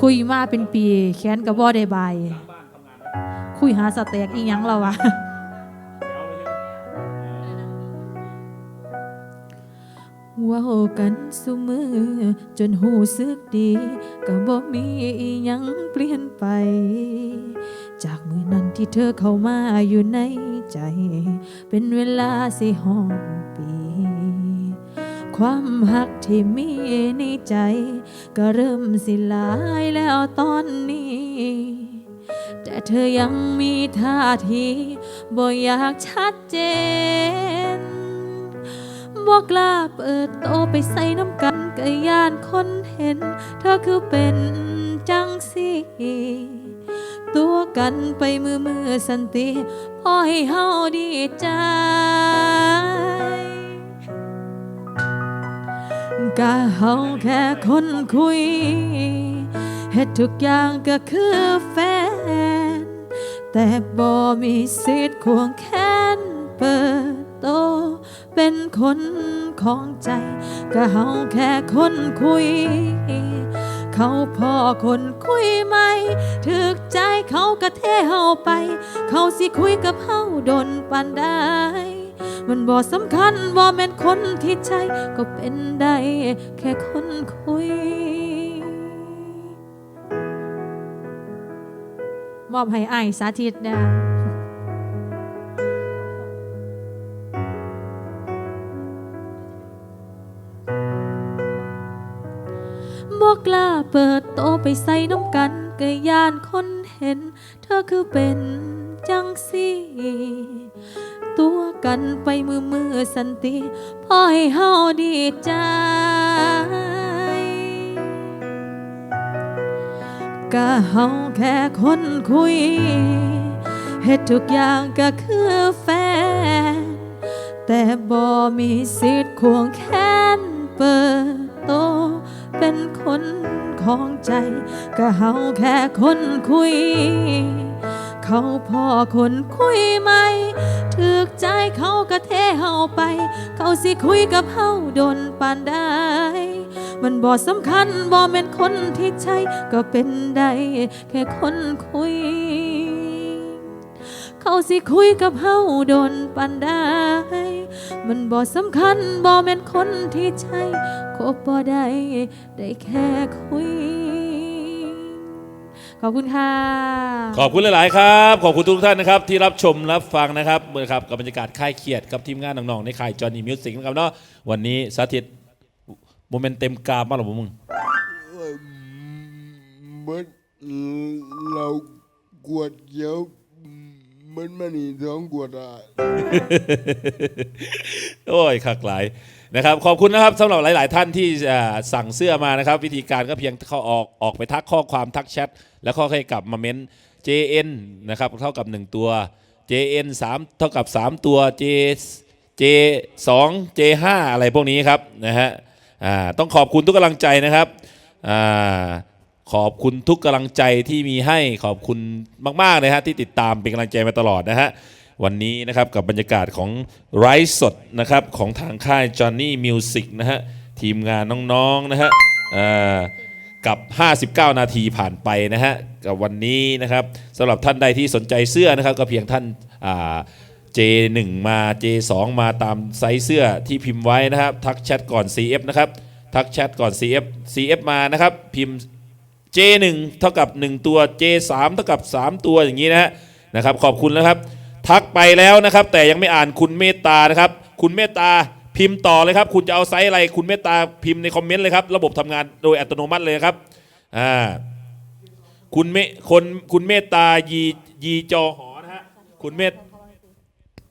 คุยมาเป็นปีแค้นกับบ่ได้บคุยหาสเต็กอีหยังแล้ววะว้ากันสุมือ จนหูสึกดี ก็บ่มีอีหยังเปลี่ยนไป จากมือนั้นที่เธอเข้ามาอยู่ในใจ เป็นเวลาสิห้องปี ความหักที่มีในใจ ก็เริ่มสิลายแล้วตอนนี้ แต่เธอยังมีท่าทีบ่อยากชัดเจนบอกกล้าเปิดโตไปใส่น้ำกันก็ย่านคนเห็น เธอคือเป็นจังสิตัวกันไปมือมือสันติพอให้เฮาดีใจ ก็เฮาแค่คนคุยเฮ็ดทุกอย่างก็คือแฟน แต่บ่มีสิทธิ์ควงแขนเปิดโต เป็นคนของใจ ก็เฮาแค่คนคุย เขาพ่อคนคุยไหมถึกใจเขาก็เทเฮาไป เขาสิคุยกับเฮาดนปานได้ มันบ่สำคัญบ่แม่นคนที่ใจก็เป็นได้แค่คนคุย มอบให้อ้ายสาธิตนะบอกกล้าเปิดโตไปใส่น้ำกันก็ย่านคนเห็น เธอคือเป็นจังสี กันไปมือมือสันติพอให้เฮาดีใจ ก็เฮาแค่คนคุยเฮ็ดทุกอย่างก็คือแฟน แต่บ่มีสิทธิ์ควงแขนเปิดโต เป็นคนของใจ ก็เฮาแค่คนคุย เขาพอคนคุยไหม ถึกใจเขาก็เทเฮาไป เขาสิคุยกับเฮาโดนปานได้ มันบ่สำคัญบ่แม่นคนที่ใช่ก็เป็นได้แค่คนคุย เขาสิคุยกับเฮาโดนปานได้ มันบ่สำคัญบ่แม่นคนที่ใช่คบบ่ได้ได้แค่คุย ขอบคุณค่ะ ขอบคุณหลาย ๆ ครับ ขอบคุณทุกท่านนะครับ ที่รับชมรับฟังนะครับเมื่อครับกับบรรยากาศค่ายเครียดกับทีมงานน้อง ๆ ในค่ายจอห์นนี่มิวสิกนะครับเนาะวันนี้สาธิตโมเมนต์เต็มกราบมากหรอมึงเหมือนเรากวดเยอะเหมันมันนี่ท้องกวดอะโอ้ยคักหลายนะครับขอบคุณนะครับสำหรับหลาย ๆ ท่านที่อ่าสั่งเสื้อมานะครับ วิธีการก็เพียงเข้าออกออกไปทักข้อความทักแชท แล้วก็ค่อยกลับมาเม้น JN นะครับเท่ากับ 1 ตัว JN 3 เท่ากับ 3 ตัว J J 2 J 5อะไรพวกนี้ครับนะฮะต้องขอบคุณทุกกำลังใจนะครับอขอบคุณทุกกำลังใจที่มีให้ขอบคุณมากๆเลยฮะที่ติดตามเป็นกำลังใจมาตลอดนะฮะวันนี้นะครับกับบรรยากาศของไร้สดนะครับของทางค่าย Johnny Music นะฮะทีมงานน้องๆนะฮะ กับ 59 นาทีผ่านไปนะฮะกับวันนี้นะครับสำหรับท่านใดที่สนใจเสื้อนะครับ ก็เพียงท่านอ่า J1 มา J2 มาตามไซส์เสื้อที่พิมพ์ไว้นะครับ ทักแชทก่อน CF นะครับ ทักแชทก่อน CF CF มานะครับ พิมพ์ J1 เท่ากับ 1 ตัว J3 เท่ากับ 3 ตัวอย่างนี้นะฮะนะครับ ขอบคุณแล้วครับ ทักไปแล้วนะครับ แต่ยังไม่อ่านคุณเมตตานะครับ คุณเมตตา พิมพ์ต่อเลยครับ คุณจะเอาไซส์อะไร คุณเมตตาพิมพ์ในคอมเมนต์เลยครับ ระบบทำงานโดยอัตโนมัติเลยครับอ่าคุณเมคนคุณเมตตายียีจอหอนะฮะคุณเมต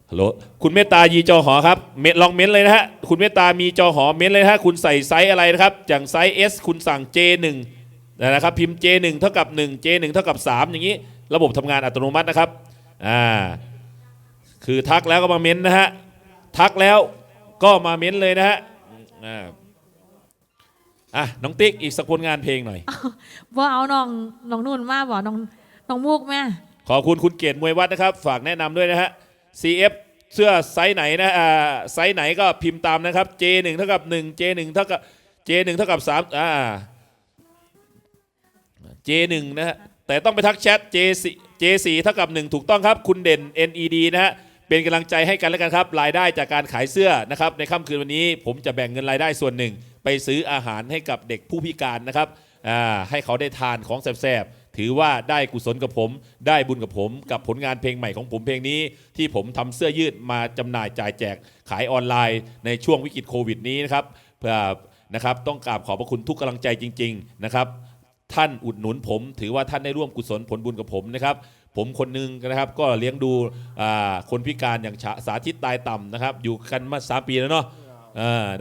ฮัลโหลคุณเมตตายีจอหอครับเมลองเม้นเลยนะฮะคุณเมตตามีจอหอเม้นเลยนะฮะคุณใส่ไซส์อะไรนะครับอย่างไซส์ S คุณสั่ง J1 นะครับพิมพ์ J1 เท่ากับ 1 J1 เท่ากับ 3 อย่างนี้ ระบบทำงานอัตโนมัตินะครับอ่าคือทักแล้วก็มาเม้นนะฮะทักแล้ว ก็มาเม้นเลยนะฮะอ่าอะน้องติ๊กอีกสักผลงานเพลงหน่อย ว่าเอาน้องน้องนุ่นมาบ่น้องน้องมุกแม่ขอบคุณคุณเกตมวยวัดนะครับ ฝากแนะนำด้วยนะฮะ CF เสื้อไซส์ไหนนะอ่าไซส์ไหนก็พิมพ์ตามนะครับ J1 เท่ากับ 1 J1 เท่ากับ J1 เท่ากับ3อ่า J1 นะฮะแต่ต้องไปทักแชท J4 J4 เท่ากับ 1 ถูกต้องครับ คุณเด่น NED นะฮะ เป็นกำลังใจให้กันแล้วกันครับรายได้จากการขายเสื้อนะครับในค่ำคืนวันนี้ผมจะแบ่งเงินรายได้ส่วนหนึ่ง ไปซื้ออาหารให้กับเด็กผู้พิการนะครับให้เขาได้ทานของแซ่บๆถือว่าได้กุศลกับผม ได้บุญกับผม กับผลงานเพลงใหม่ของผมเพลงนี้ ที่ผมทำเสื้อยืดมาจำหน่ายจ่ายแจกขายออนไลน์ ในช่วงวิกฤตโควิดนี้นะครับเพื่อนะครับต้องกราบขอบพระคุณทุกกำลังใจจริง ๆนะครับ ท่านอุดหนุนผม ถือว่าท่านได้ร่วมกุศลผลบุญกับผมนะครับ ผมคนหนึงนะครับ ก็เลี้ยงดูคนพิการอย่างสาธิตตายต่ำนะครับ อยู่กันมาสามปีแล้วเนาะ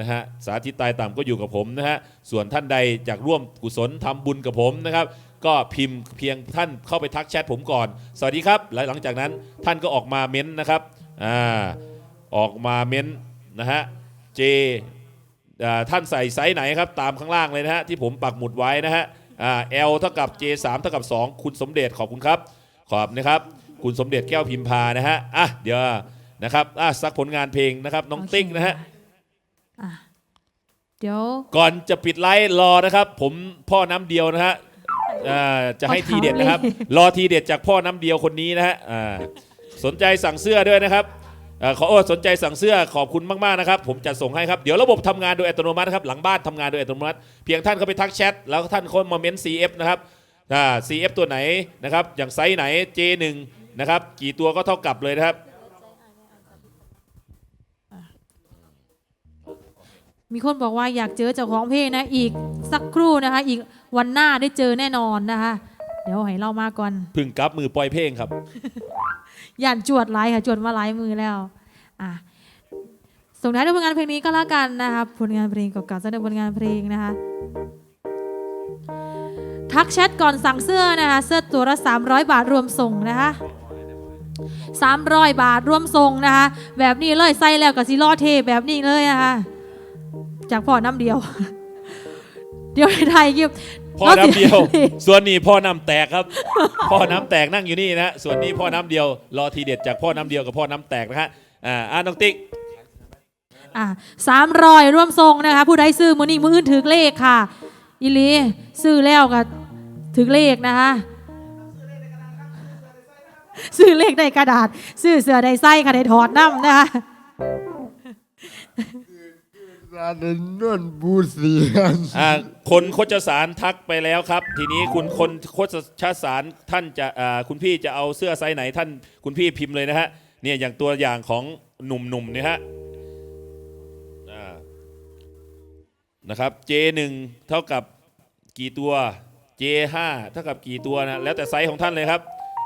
นะฮะสาธิตตายต่ำก็อยู่กับผมนะฮะส่วนท่านใดอยากร่วมกุศลทำบุญกับผมนะครับ ก็พิมพ์เพียงท่านเข้าไปทักแชทผมก่อน สวัสดีครับ และหลังจากนั้นท่านก็ออกมาเม้นต์นะครับอ่าออกมาเม้นต์นะฮะเจท่านใส่ไซส์ไหนครับ ตามข้างล่างเลยนะฮะที่ผมปักหมุดไว้นะฮะอ่า L เท่ากับ J 3 เท่ากับ 2 คุณสมเด็จขอบคุณครับ ขอบนะครับ คุณสมเด็จแก้วพิมพานะฮะอะเดี๋ยวนะครับอะสักผลงานเพลงนะครับ น้องโอเค ติ๊กนะฮะ อะเดี๋ยว ก่อนจะปิดไลฟ์รอนะครับ ผมพ่อน้ำเดียวนะฮะอ่าจะให้ทีเด็ดนะครับ รอทีเด็ดจากพ่อน้ำเดียวคนนี้นะฮะอ่าสนใจสั่งเสื้อด้วยนะครับอ่าขอโอ้สนใจสั่งเสื้อขอบคุณมากๆนะครับ ผมจะส่งให้ครับ เดี๋ยวระบบทำงานโดยอัตโนมัติครับหลังบ้านทำงานโดยอัตโนมัติ เพียงท่านเข้าไปทักแชทแล้วท่านเข้ามาเม้น CF นะครับ อ่า CF ตัวไหนนะครับอย่างไซส์ไหน J1 นะครับกี่ตัวก็เท่ากับเลยนะครับ มีคนบอกว่าอยากเจอเจ้าของเพลงนะอีกสักครู่นะคะ อีกวันหน้าได้เจอแน่นอนนะคะ เดี๋ยวให้เรามาก่อน พึ่งกลับมือปล่อยเพลงครับ ย่านจวดไลายค่ะจวดมาหลายมือแล้วอะส่งท้ายด้วยผลงานเพลงนี้ก็แล้วกันนะคะผลงานเพลงเก่าๆจะเป็นผลงานเพลงนะคะ ทักแชทก่อนสั่งเสื้อนะคะ เสื้อตัวละ 300 บาทรวมส่งนะคะ300 บาทรวมส่งนะคะ แบบนี้เลยใส่แล้วกับซีลอเทแบบนี้เลยนะคะจากพ่อน้ำเดียว เดี๋ยวไทยกิบพ่อน้ำเดียว ส่วนนี้พ่อน้ำแตกครับ พ่อน้ำแตกนั่งอยู่นี่นะส่วนนี้พ่อน้ำเดียวรอทีเด็ดจากพ่อน้ำเดียวกับพ่อน้ำแตกนะฮะอ่าอ่าน้องติ๊กอะสามรอยร่วมทรงนะคะ ผู้ใดซื้อมือนี้มืออื่นถือเลขค่ะอีหลีซื้อแล้วก็ ถือเลขนะคะซื้อเลขในกระดาษ ซื้อเสือในไส้ค่ะในถอดน้ำนะคะซาเดนนวลบูเสียนอ่าคนโคจสารทักไปแล้วครับ ทีนี้คุณคนโคจสารท่านจะอ่าคุณพี่จะเอาเสื้อไซส์ไหนท่านคุณพี่พิมพ์เลยนะฮะเนี่ยอย่างตัวอย่างของหนุ่มๆเนี่ยฮะอ่านะครับ J1 เท่ากับกี่ตัว J5 เท่ากับกี่ตัวนะแล้วแต่ไซส์ของท่านเลยครับ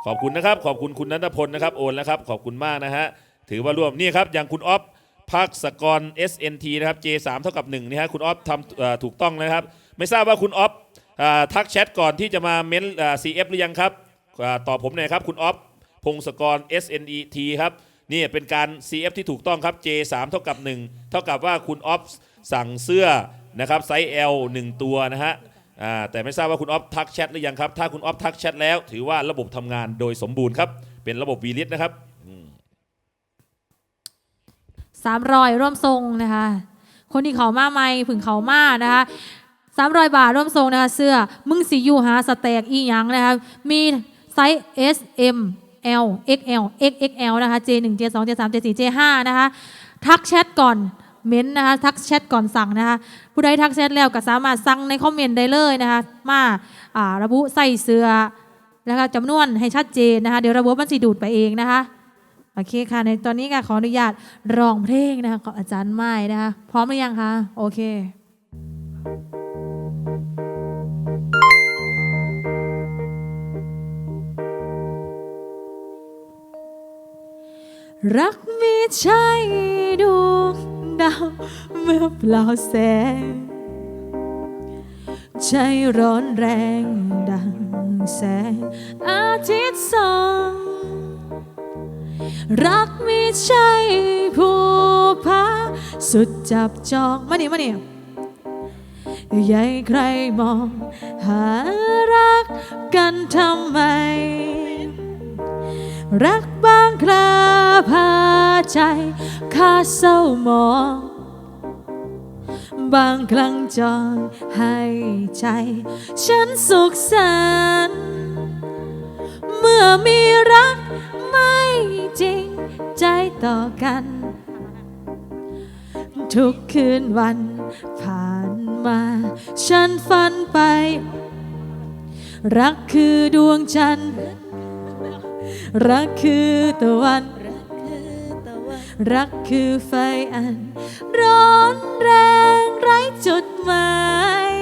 ขอบคุณนะครับ ขอบคุณคุณนันทพลนะครับโอนแล้วครับขอบคุณมากนะฮะถือว่าร่วมนี่ครับอย่างคุณออฟภาคสกร SNT นะครับ J3 เท่ากับ1นี่ฮะคุณออฟทำถูกต้องนะครับ ไม่ทราบว่าคุณออฟทักแชทก่อนที่จะมาเม้นอ่า CF หรือยังครับตอบผมหน่อยครับคุณออฟพงศกร SNET ครับนี่เป็นการ CF ที่ถูกต้องครับ J3 เท่ากับ 1 เท่ากับว่าคุณออฟสั่งเสื้อนะครับไซส์ L 1 ตัวนะฮะ อ่าแต่ไม่ทราบว่าคุณออฟทักแชทหรือยังครับ ถ้าคุณออฟทักแชทแล้ว ถือว่าระบบทำงานโดยสมบูรณ์ครับ เป็นระบบ v l i t นะครับ สามรอยร่วมทรงนะคะ คนที่เขามาใหม่ผึ่งเขามานะคะสามรอยบาทร่วมทรงนะคะเสื้อมึงสิอยู่หาสแต็กอีหยังนะคะมีไซส์ S M L X L X X L นะคะ J 1 J 2 J 3 J 4 J 5นะคะ ทักแชทก่อน เม้นต์นะคะทักแชทก่อนสั่งนะคะผู้ใดทักแชทแล้วก็สามารถสั่งในคอมเมนต์ได้เลยนะคะมาระบุใส่เสื้อแล้วก็จำนวนให้ชัดเจนนะคะเดี๋ยวระบบมันสิดูดไปเองนะคะโอเคค่ะในตอนนี้ก็ขออนุญาตร้องเพลงนะคะของอาจารย์ไม้นะคะพร้อมหรือยังคะโอเครักมีใช่ดวง ดาวเมื่อเปล่าแสง ใจร้อนแรงดังแสง อาทิตย์ส่องรักไม่ใช่ผู้พาสุดจับจองมานี่มานี่ใหญ่ใครมอง หารักกันทำไม รักบางคราพาใจข้าเศร้าหมอง บางครั้งจองให้ใจ ฉันสุขสันเมื่อมีรักไม่จริงใจต่อกัน ทุกคืนวันผ่านมา ฉันฝันไป รักคือดวงจันทร์ รักคือตะวัน รักคือไฟอัน ร้อนแรงไร้จุดหมาย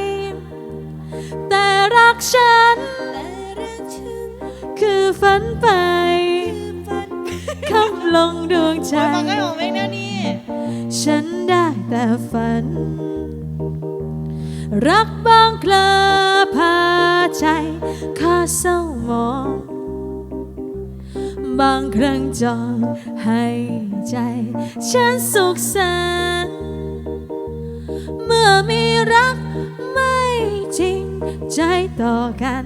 แต่รักฉัน คือฝันไปคำลงดวงใจฉันได้แต่ฝัน รักบางกลาพาใจข้าเศร้ามอง บางครั้งจองให้ใจ ฉันสุขสันต์เมื่อมีรักไม่จริงใจต่อกัน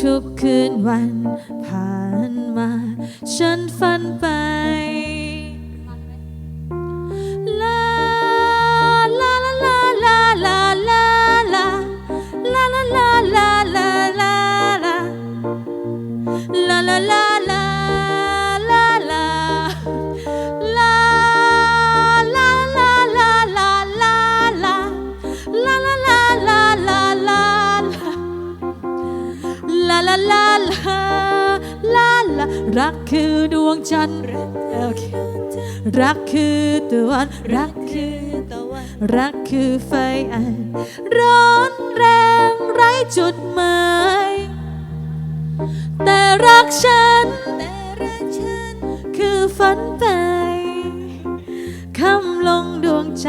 ทุกคืนวันผ่านมา ฉันฝันไป คือดวงจันทร์รักคือตะวันรักคือตะวันรักคือไฟอันร้อนแรงไร้จุดหมายแต่รักฉันแต่รักฉัน คือฝันไปคำลงดวงใจ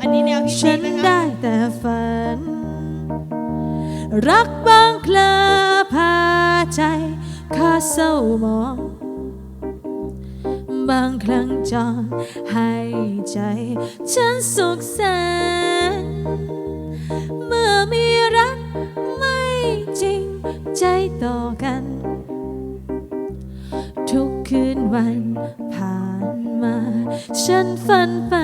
อันนี้แนวฉันได้แต่ฝัน รักบางคลาพาใจ ข้าเศร้ามอง บางครั้งจองให้ใจ ฉันสุขแสน เมื่อมีรักไม่จริงใจต่อกัน ทุกคืนวันผ่านมา ฉันฝันไป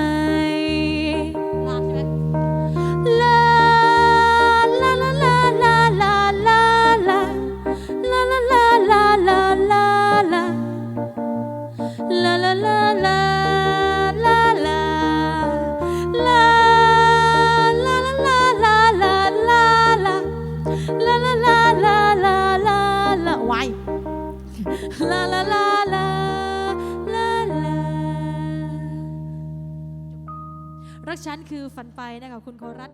รักฉันคือฝันไปนะคะคุณโครัต